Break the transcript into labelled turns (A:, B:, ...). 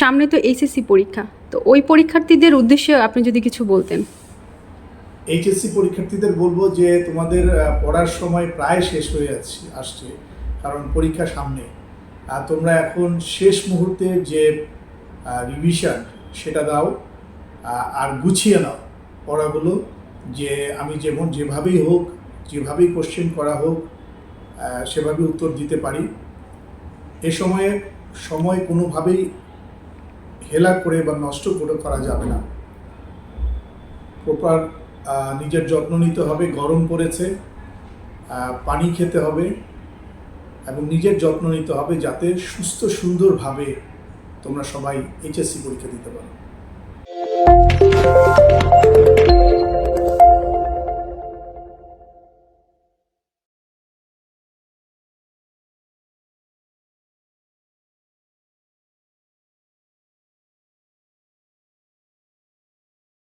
A: সামনে তো এইচএসসি পরীক্ষা। তো ওই পরীক্ষার্থীদের উদ্দেশ্যে আপনি যদি কিছু বলতেন।
B: এইচএসসি পরীক্ষার্থীদের বলব যে, তোমাদের পড়ার সময় প্রায় শেষ হয়ে যাচ্ছে, আসছে, কারণ পরীক্ষা সামনে। আর তোমরা এখন শেষ মুহূর্তে যে রিভিশন সেটা দাও আর গুছিয়ে নাও পড়াগুলো, যে আমি যেমন যেভাবেই হোক, যেভাবেই কোশ্চেন করা হোক সেভাবে উত্তর দিতে পারি। এ সময়ে সময় কোনোভাবেই হেলা করে বা নষ্ট করে করা যাবে না। প্রপার নিজের যত্ন নিতে হবে, গরম পড়েছে পানি খেতে হবে এবং নিজের যত্ন নিতে হবে যাতে সুস্থ সুন্দরভাবে তোমরা সবাই এইচএসসি পরীক্ষা দিতে পারো।